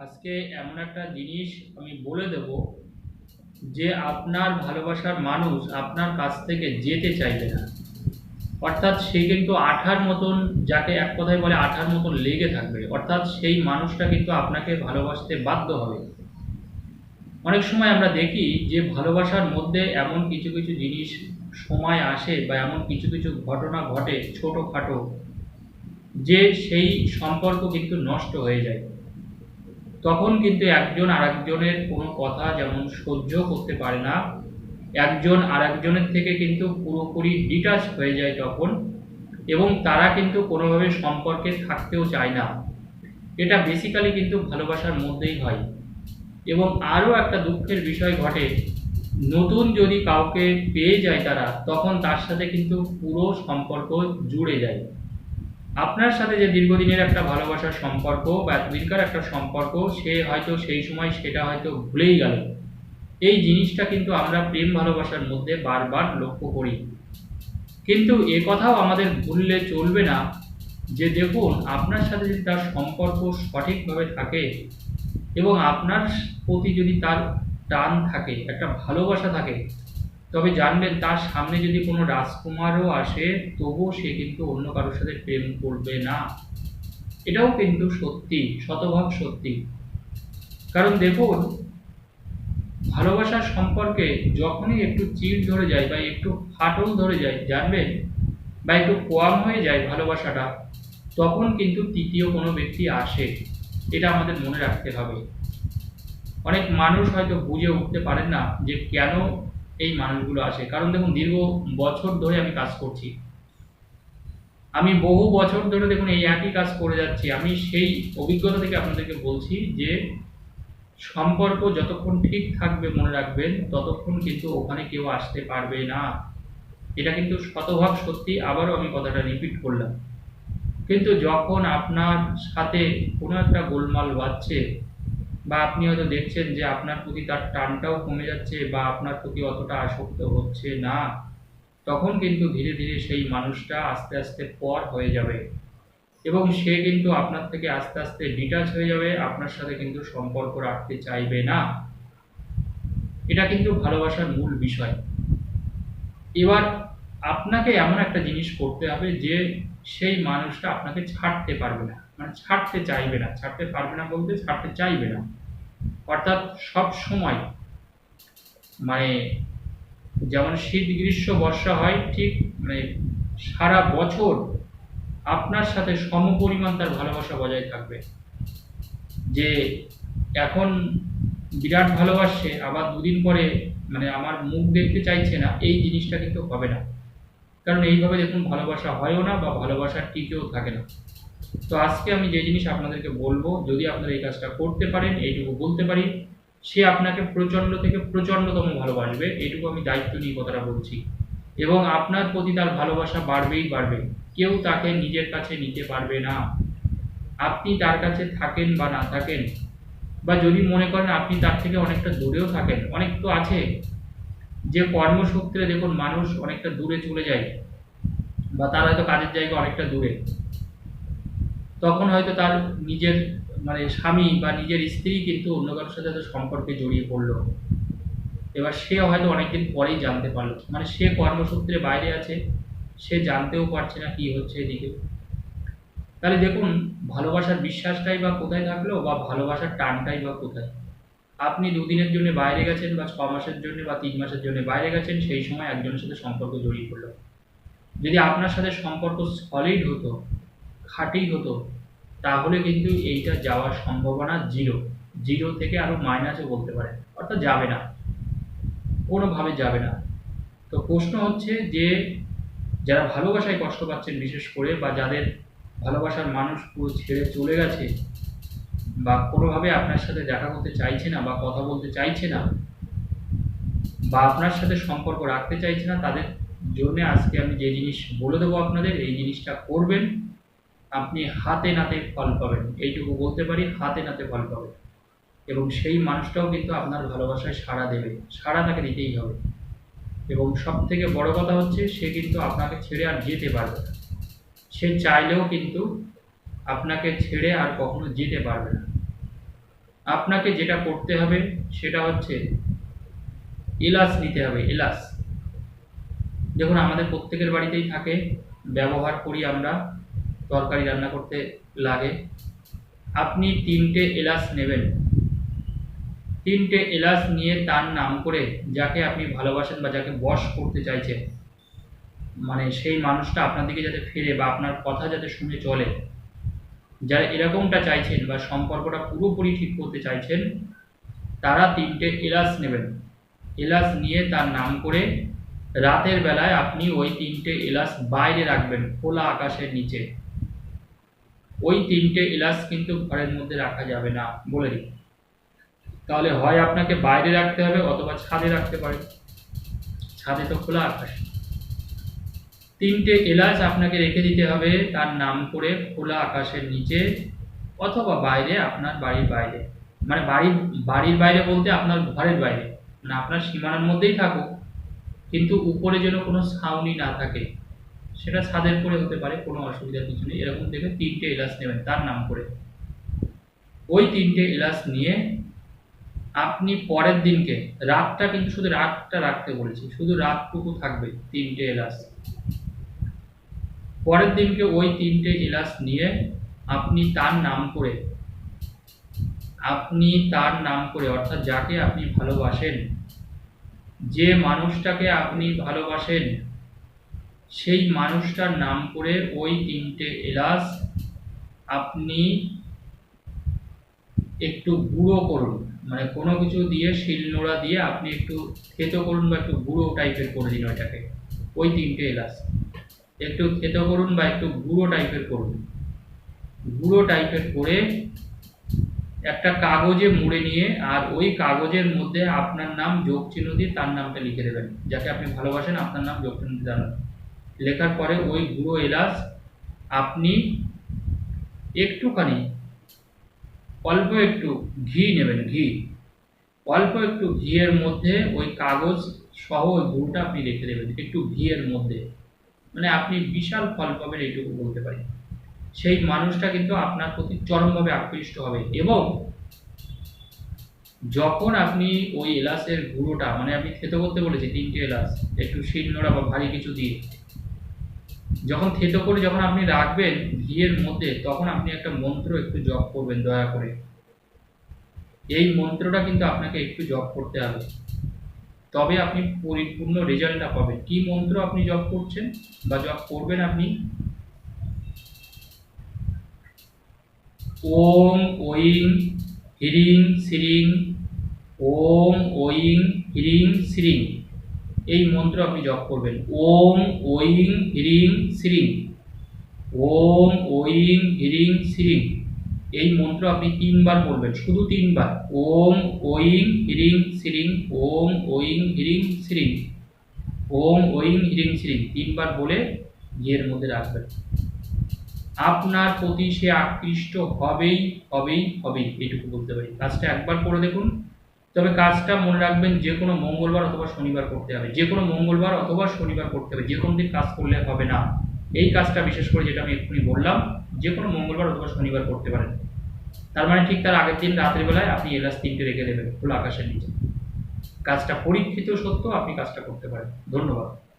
আজকে এমন একটা জিনিস আমি বলে দেব যে আপনার ভালোবাসার মানুষ আপনার কাছ থেকে যেতে চাইবে না। অর্থাৎ সে কিন্তু আঠার মতন, যাকে এক কথায় বলে আঠার মতন লেগে থাকবে। অর্থাৎ সেই মানুষটা কিন্তু আপনাকে ভালোবাসতে বাধ্য হবে। অনেক সময় আমরা দেখি যে ভালোবাসার মধ্যে এমন কিছু কিছু জিনিস সময় আসে বা এমন কিছু কিছু ঘটনা ঘটে ছোটোখাটো, যে সেই সম্পর্ক কিন্তু নষ্ট হয়ে যায়। তখন কিন্তু একজন আরেকজনের কোনো কথা যেমন সহ্য করতে পারে না। একজন আরেকজনের থেকে কিন্তু পুরোপুরি ডিটাচ হয়ে যায় তখন এবং তারা কিন্তু কোনোভাবে সম্পর্কে থাকতেও চায় না। এটা বেসিক্যালি কিন্তু ভালোবাসার মধ্যেই হয়। এবং আরও একটা দুঃখের বিষয় ঘটে, নতুন যদি কাউকে পেয়ে যায় তারা, তখন তার সাথে কিন্তু পুরো সম্পর্ক জুড়ে যায়। আপনার সাথে যে দীর্ঘদিনের একটা ভালোবাসার সম্পর্ক বা এতদিনকার একটা সম্পর্ক, সে হয়তো সেই সময় সেটা হয়তো ভুলেই গেল। এই জিনিসটা কিন্তু আমরা প্রেম ভালোবাসার মধ্যে বারবার লক্ষ্য করি। কিন্তু এ কথাও আমাদের ভুললে চলবে না যে দেখুন, আপনার সাথে যদি তার সম্পর্ক সঠিকভাবে থাকে এবং আপনার প্রতি যদি তার টান থাকে, একটা ভালোবাসা থাকে তবে জানবেন, তার সামনে যদি কোনো রাজকুমারও আসে, তবুও সে কিন্তু অন্য কারোর সাথে প্রেম করবে না। এটাও কিন্তু সত্যি, শতভাগ সত্যি। কারণ দেখুন, ভালোবাসার সম্পর্কে যখনই একটু চিড় ধরে যায় বা একটু ফাটল ধরে যায়, জানবেন, বা একটু কোয়াম হয়ে যায় ভালোবাসাটা, তখন কিন্তু তৃতীয় কোনো ব্যক্তি আসে। এটা আমাদের মনে রাখতে হবে। অনেক মানুষ হয়তো বুঝে উঠতে পারেন না যে কেন এই মানুষগুলো আসে। কারণ দেখুন, দীর্ঘ বছর ধরে আমি কাজ করছি। আমি বহু বছর ধরে দেখুন, এই একই কাজ করে যাচ্ছি। আমি সেই অভিজ্ঞতা থেকে আপনাদেরকে বলছি যে, সম্পর্ক যতক্ষণ ঠিক থাকবে মনে রাখবেন, ততক্ষণ কিন্তু ওখানে কেউ আসতে পারবে না। এটা কিন্তু শতভাগ সত্যি, আবারও আমি কথাটা রিপিট করলাম। কিন্তু যখন আপনার সাথে কোনো একটা গোলমাল বাজছে বা আপনি হয়তো দেখছেন যে আপনার প্রতি তার টানটাও কমে যাচ্ছে বা আপনার প্রতি অতটা আসক্ত হচ্ছে না, তখন কিন্তু ধীরে ধীরে সেই মানুষটা আস্তে আস্তে পর হয়ে যাবে এবং সে কিন্তু আপনার থেকে আস্তে আস্তে ডিটাচ হয়ে যাবে, আপনার সাথে কিন্তু সম্পর্ক রাখতে চাইবে না। এটা কিন্তু ভালোবাসার মূল বিষয়। এবার আপনাকে এমন একটা জিনিস করতে হবে যে সেই মানুষটা আপনাকে ছাড়তে পারবে না মানে ছাড়তে চাইবে না, ছাড়তে পারবে না বলতে ছাড়তে চাইবে না। অর্থাৎ সব সময় মানে যেমন শীত, গ্রীষ্ম, বর্ষা হয়, ঠিক মানে সারা বছর আপনার সাথে সমপরিমাণ তার ভালোবাসা বজায় থাকবে। যে এখন বিরাট ভালোবাসছে, আবার দুদিন পরে মানে আমার মুখ দেখতে চাইছে না, এই জিনিসটা কিন্তু হবে না। কারণ এইভাবে দেখুন ভালোবাসা হয়ও না বা ভালোবাসা টিকেও থাকে না। তো আজকে আমি যে জিনিস আপনাদেরকে বলব, যদি আপনারা এই কাজটা করতে পারেন, এইটুকু বলতে পারি, সে আপনাকে প্রচণ্ড থেকে প্রচণ্ডতম ভালোবাসবে, এইটুকু আমি দায়িত্ব নিয়ে কথাটা বলছি। এবং আপনার প্রতি তার ভালোবাসা বাড়বেই বাড়বে। কেউ তাকে নিজের কাছে নিতে পারবে না। আপনি তার কাছে থাকেন বা না থাকেন, বা যদি মনে করেন আপনি তার থেকে অনেকটা দূরেও থাকেন, অনেক তো আছে। যে কর্মসূত্রে দেখুন মানুষ অনেকটা দূরে চলে যায়, বা তার হয়তো কাজের জায়গা অনেকটা দূরে। তখন হয়তো তার নিজের মানে স্বামী বা নিজের স্ত্রী কিন্তু অন্য কারোর সাথে হয়তো সম্পর্কে জড়িয়ে পড়ল। এবার সে হয়তো অনেকদিন পরেই জানতে পারল। মানে সে কর্মসূত্রে বাইরে আছে, সে জানতেও পারছে না কি হচ্ছে এদিকে। তাহলে দেখুন, ভালোবাসার বিশ্বাসটাই বা কোথায় থাকল বা ভালোবাসার টানটাই বা কোথায়? আপনি দুদিনের জন্য বাইরে গেছেন বা ছ মাসের জন্য বা তিন মাসের জন্য বাইরে গেছেন, সেই সময় একজনের সাথে সম্পর্ক জড়িয়ে পড়ল। যদি আপনার সাথে সম্পর্ক সলিড হতো খাঁটি হতো, তাহলে কিন্তু এইটা যাওয়ার সম্ভাবনা জিরো জিরো থেকে আরও মাইনাসও বলতে পারে অর্থাৎ যাবে না। কোনোভাবে যাবে না। তো প্রশ্ন হচ্ছে যে, যারা ভালোবাসায় কষ্ট পাচ্ছেন, বিশেষ করে, বা যাদের ভালোবাসার মানুষ পুরো ছেড়ে চলে গেছে, বা কোনোভাবে আপনার সাথে দেখা করতে চাইছে না, বা কথা বলতে চাইছে না, বা আপনার সাথে সম্পর্ক রাখতে চাইছে না, তাদের জন্য আজকে আমি যে জিনিস বলে দেবো আপনাদের, এই জিনিসটা করবেন। আপনি হাতে নাতে ফল পাবেন। এইটুকু বলতে পারি, হাতে নাতে ফল পাবেন। এবং সেই মানুষটাও কিন্তু আপনার ভালোবাসায় সাড়া দেবে। সাড়া তাকে দিতেই হবে। এবং সব থেকে বড় কথা হচ্ছে, সে কিন্তু আপনাকে ছেড়ে আর যেতে পারবে না। সে চাইলেও কিন্তু আপনাকে ছেড়ে আর কখনো যেতে পারবে না। আপনাকে যেটা করতে হবে, সেটা হচ্ছে এলাচ নিতে হবে এলাচ দেখুন, আমাদের প্রত্যেকের বাড়িতেই থাকে, ব্যবহার করি আমরা তরকারি রান্না করতে লাগে। আপনি তিনটে এলাচ নেবেন। তিনটে এলাচ নিয়ে তার নাম করে যাকে আপনি ভালোবাসেন বা যাকে বশ করতে চাইছেন মানে সেই মানুষটা আপনার দিকে যাতে ফিরে বা আপনার কথা যাতে শুনে চলে, যারা এরকমটা চাইছেন বা সম্পর্কটা পুরোপুরি ঠিক করতে চাইছেন, তারা তিনটে এলাচ নেবেন। এলাচ নিয়ে তার নাম করে রাতের বেলায় আপনি ওই তিনটে এলাচ বাইরে রাখবেন খোলা আকাশের নিচে। ওই তিনটে এলাচ কিন্তু ঘরের মধ্যে রাখা যাবে না বলে দিই। তাহলে হয় আপনাকে বাইরে রাখতে হবে অথবা ছাদে রাখতে পারেন ছাদে তো খোলা আকাশ। তিনটে এলাচ আপনাকে রেখে দিতে হবে তার নাম করে খোলা আকাশের নিচে অথবা বাইরে আপনার বাড়ির বাইরে। মানে বাড়ির বাড়ির বাইরে বলতে আপনার ঘরের বাইরে। মানে আপনার সীমানার মধ্যেই থাকুক। কিন্তু উপরে যেন কোনো ছাউনি না থাকে। সেটা ছাদের করে হতে পারে, কোনো অসুবিধার কিছু নেই। এরকম দেখে তিনটে এলাচ নেবেন, তার নাম করে। ওই তিনটে এলাচ নিয়ে আপনি পরের দিনকে রাতটা কিন্তু শুধু রাতটা রাখতে বলেছি, শুধু রাতটুকু থাকবে তিনটে এলাচ। পরের দিনকে ওই তিনটে এলাচ নিয়ে আপনি তার নাম করে, আপনি তার নাম করে, অর্থাৎ যাকে আপনি ভালোবাসেন, যে মানুষটাকে আপনি ভালোবাসেন সেই মানুষটার নাম করে ওই তিনটে এলাচ আপনি একটু গুঁড়ো করুন। মানে কোনো কিছু দিয়ে শিলনোড়া দিয়ে আপনি একটু থেতো করুন বা একটু গুঁড়ো টাইপের করে দিন ওইটাকে। ওই তিনটে এলাচ। একটু থেতো করুন বা একটু গুঁড়ো টাইপের করুন। গুঁড়ো টাইপের করে একটা কাগজে মুড়ে নিয়ে আর ওই কাগজের মধ্যে আপনার নাম যোগ চিহ্ন দিয়ে তার নামটা লিখে দেবেন যাকে আপনি ভালোবাসেন, আপনার নাম যোগ চিহ্ন দিয়ে লেখার পরে ওই গুঁড়ো এলাচ আপনি একটুখানি, অল্প একটু ঘি নেবেন, ঘি। অল্প একটু ঘিয়ের মধ্যে ওই কাগজ সহ ওই গুঁড়োটা আপনি রেখে দেবেন, একটু ঘিয়ের মধ্যে। মানে আপনি বিশাল ফল পাবেন এইটুকু বলতে পারি। সেই মানুষটা কিন্তু আপনার প্রতি চরমভাবে আকৃষ্ট হবে এবং যখন আপনি ওই এলাচের গুঁড়োটা মানে আপনি থেতো করতে বলেছি তিনটে এলাচ, একটু শিলনোড়া বা ভারী কিছু দিয়ে যখন থেতো করে যখন আপনি রাখবেন ঘিয়ের মধ্যে, তখন আপনি একটা মন্ত্র একটু জপ করবেন, দয়া করে। এই মন্ত্রটা কিন্তু আপনাকে একটু জপ করতে হবে। তবে আপনি পরিপূর্ণ রেজাল্টটা পাবেন। কি মন্ত্র আপনি জপ করছেন বা জপ করবেন আপনি? ওম ওইং হিরিং শ্রিং ওম ওইং হিরিং শ্রিং এই মন্ত্র আপনি জপ করবেন। ওম ওইং হিরিং, শ্রিং। ওম ওইং হিরিং, শ্রিং। এই মন্ত্র আপনি তিনবার বলবেন, শুধু তিনবার। ওম ওইং হিরিং, শ্রিং। ওম ওইং হিরিং, শ্রিং। ওম ওইং হিরিং, শ্রিং। তিনবার বলে ঘিয়ের মধ্যে রাখবেন। আপনার প্রতি সে আকৃষ্ট হবেই হবেই হবেই। এইটুকু বলতে পারি। কাজটা একবার করে দেখুন। তবে কাজটা মনে রাখবেন যে কোনো মঙ্গলবার অথবা শনিবার করতে হবে। যে কোনো মঙ্গলবার অথবা শনিবার করতে হবে। যে কোনো দিন কাজ করলে হবে না। এই কাজটা বিশেষ করে যেটা আমি এক্ষুনি বললাম, যে কোনো মঙ্গলবার অথবা শনিবার করতে পারেন। তার মানে ঠিক তার আগের দিন রাতের বেলায় আপনি এলাচ তিনটে রেখে দেবেন খোলা আকাশের নিচে। কাজটা পরীক্ষিত সত্য আপনি কাজটা করতে পারেন। ধন্যবাদ।